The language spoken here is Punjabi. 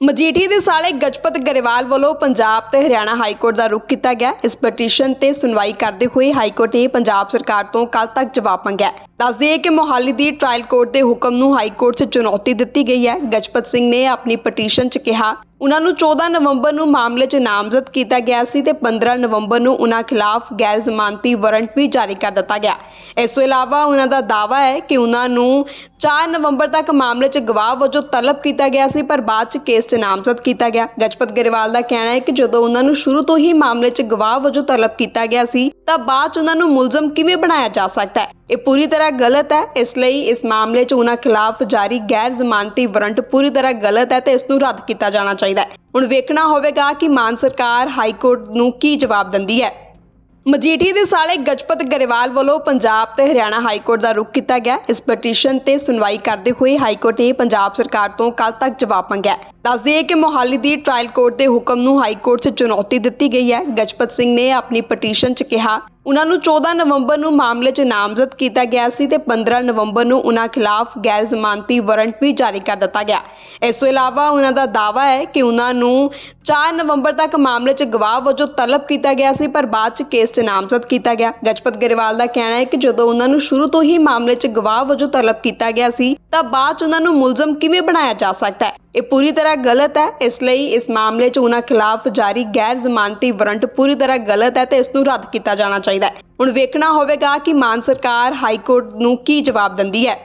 ਮਜੀਠੀ ਦੇ ਸਾਲੇ ਗਜਪਤ ਗਰੇਵਾਲ ਵੱਲੋਂ ਪੰਜਾਬ ਤੇ ਹਰਿਆਣਾ ਹਾਈ ਕੋਰਟ ਦਾ ਰੁਖ ਕੀਤਾ ਗਿਆ। ਇਸ ਪਟੀਸ਼ਨ ਤੇ ਸੁਣਵਾਈ ਕਰਦੇ ਹੋਏ ਹਾਈ ਕੋਰਟ ਨੇ ਪੰਜਾਬ ਸਰਕਾਰ ਤੋਂ ਕੱਲ ਤੱਕ ਜਵਾਬ ਮੰਗਿਆ ਦੱਸ ਦਈਏ ਕਿ ਮੋਹਾਲੀ ਦੀ ਟ੍ਰਾਇਲ ਕੋਰਟ ਦੇ ਹੁਕਮ ਨੂੰ ਹਾਈ ਕੋਰਟ 'ਚ ਚੁਣੌਤੀ ਦਿੱਤੀ ਗਈ ਹੈ। ਗਜਪਤ ਸਿੰਘ ਨੇ ਆਪਣੀ ਪਟੀਸ਼ਨ 'ਚ ਕਿਹਾ ਉਹਨਾਂ ਨੂੰ 14 ਨਵੰਬਰ ਨੂੰ ਮਾਮਲੇ 'ਚ ਨਾਮਜ਼ਦ ਕੀਤਾ ਗਿਆ ਸੀ ਤੇ 15 ਨਵੰਬਰ ਨੂੰ ਉਹਨਾਂ ਖਿਲਾਫ ਗੈਰ ਜ਼ਮਾਨਤੀ ਵਾਰੰਟ ਵੀ ਜਾਰੀ ਕਰ ਦਿੱਤਾ ਗਿਆ ਇਸ ਤੋਂ ਇਲਾਵਾ ਉਹਨਾਂ ਦਾ ਦਾਅਵਾ ਹੈ ਕਿ ਉਹਨਾਂ ਨੂੰ 4 ਨਵੰਬਰ ਤੱਕ ਮਾਮਲੇ 'ਚ ਗਵਾਹ ਵਜੋਂ ਤਲਬ ਕੀਤਾ ਗਿਆ ਸੀ, ਪਰ ਬਾਅਦ 'ਚ ਕੇਸ 'ਚ ਨਾਮਜ਼ਦ ਕੀਤਾ ਗਿਆ। ਗਜਪਤ ਗਰੇਵਾਲ ਦਾ ਕਹਿਣਾ ਹੈ ਕਿ ਜਦੋਂ ਉਹਨਾਂ ਨੂੰ ਸ਼ੁਰੂ ਤੋਂ ਹੀ ਮਾਮਲੇ 'ਚ ਗਵਾਹ ਵਜੋਂ ਤਲਬ ਕੀਤਾ ਗਿਆ ਸੀ, ਤਾਂ ਬਾਅਦ 'ਚ ਉਹਨਾਂ ਨੂੰ ਮੁਲਜ਼ਮ ਕਿਵੇਂ ਬਣਾਇਆ ਜਾ ਸਕਦਾ ਹੈ? ਇਹ ਪੂਰੀ ਤਰ੍ਹਾਂ ਗਲਤ ਹੈ। ਇਸ ਲਈ ਇਸ ਮਾਮਲੇ 'ਚ ਉਹਨਾਂ ਖਿਲਾਫ ਜਾਰੀ ਗੈਰ ਜ਼ਮਾਨਤੀ ਵਾਰੰਟ ਪੂਰੀ ਤਰ੍ਹਾਂ ਗਲਤ ਹੈ ਤੇ ਇਸ ਨੂੰ ਰੱਦ ਕੀਤਾ ਜਾਣਾ ਚਾਹੀਦਾ ਹੈ। ਹੁਣ ਵੇਖਣਾ ਹੋਵੇਗਾ ਕਿ ਮਾਨ ਸਰਕਾਰ ਹਾਈ ਕੋਰਟ ਨੂੰ ਕੀ ਜਵਾਬ ਦਿੰਦੀ ਹੈ। ਮਜੀਠੀ ਦੇ ਸਾਲੇ ਗਜਪਤ ਗਰੇਵਾਲ ਵੱਲੋਂ ਪੰਜਾਬ ਤੇ ਹਰਿਆਣਾ ਹਾਈ ਕੋਰਟ ਦਾ ਰੁਖ ਕੀਤਾ ਗਿਆ। ਇਸ ਪਟੀਸ਼ਨ ਤੇ ਸੁਣਵਾਈ ਕਰਦੇ ਹੋਏ ਹਾਈ ਕੋਰਟ ਨੇ ਪੰਜਾਬ ਸਰਕਾਰ ਤੋਂ ਕੱਲ ਤੱਕ ਜਵਾਬ ਮੰਗਿਆ ਦੱਸ ਦਈਏ ਕਿ ਮੋਹਾਲੀ ਦੀ ਟ੍ਰਾਇਲ ਕੋਰਟ ਦੇ ਹੁਕਮ ਨੂੰ ਹਾਈ ਕੋਰਟ 'ਚ ਚੁਣੌਤੀ ਦਿੱਤੀ ਗਈ ਹੈ। ਗਜਪਤ ਸਿੰਘ ਨੇ ਆਪਣੀ ਪਟੀਸ਼ਨ 'ਚ ਕਿਹਾ ਉਹਨਾਂ ਨੂੰ 14 ਨਵੰਬਰ ਨੂੰ ਮਾਮਲੇ 'ਚ ਨਾਮਜ਼ਦ ਕੀਤਾ ਗਿਆ ਸੀ ਤੇ 15 ਨਵੰਬਰ ਨੂੰ ਉਹਨਾਂ ਖਿਲਾਫ ਗੈਰ ਜ਼ਮਾਨਤੀ ਵਾਰੰਟ ਵੀ ਜਾਰੀ ਕਰ ਦਿੱਤਾ ਗਿਆ। ਇਸ ਤੋਂ ਇਲਾਵਾ ਉਹਨਾਂ ਦਾ ਦਾਅਵਾ ਹੈ ਕਿ ਉਹਨਾਂ ਨੂੰ 4 ਨਵੰਬਰ ਤੱਕ ਮਾਮਲੇ 'ਚ ਗਵਾਹ ਵਜੋਂ ਤਲਬ ਕੀਤਾ ਗਿਆ ਸੀ, ਪਰ ਬਾਅਦ 'ਚ ਕੇਸ 'ਚ ਨਾਮਜ਼ਦ ਕੀਤਾ ਗਿਆ। ਗਜਪਤ ਗਰੇਵਾਲ ਦਾ ਕਹਿਣਾ ਹੈ ਕਿ ਜਦੋਂ ਉਹਨਾਂ ਨੂੰ ਸ਼ੁਰੂ ਤੋਂ ਹੀ ਮਾਮਲੇ 'ਚ ਗਵਾਹ ਵਜੋਂ ਤਲਬ ਕੀਤਾ ਗਿਆ ਸੀ, ਤਾਂ ਬਾਅਦ 'ਚ ਉਹਨਾਂ ਨੂੰ ਮੁਲਜ਼ਮ ਕਿਵੇਂ ਬਣਾਇਆ ਜਾ ਸਕਦਾ ਹੈ? ਇਹ ਪੂਰੀ ਤਰ੍ਹਾਂ ਗਲਤ ਹੈ, ਇਸ ਲਈ ਇਸ ਮਾਮਲੇ 'ਚ ਉਹਨਾਂ ਖਿਲਾਫ ਜਾਰੀ ਗੈਰ ਜ਼ਮਾਨਤੀ ਵਾਰੰਟ ਪੂਰੀ ਤਰ੍ਹਾਂ ਗਲਤ ਹੈ ਤੇ ਇਸ ਨੂੰ ਰੱਦ ਕੀਤਾ ਜਾਣਾ ਚਾਹੀਦਾ ਹੈ। ਹੁਣ ਵੇਖਣਾ ਹੋਵੇਗਾ ਕਿ ਮਾਨ ਸਰਕਾਰ ਹਾਈ ਕੋਰਟ ਨੂੰ ਕੀ ਜਵਾਬ ਦਿੰਦੀ ਹੈ।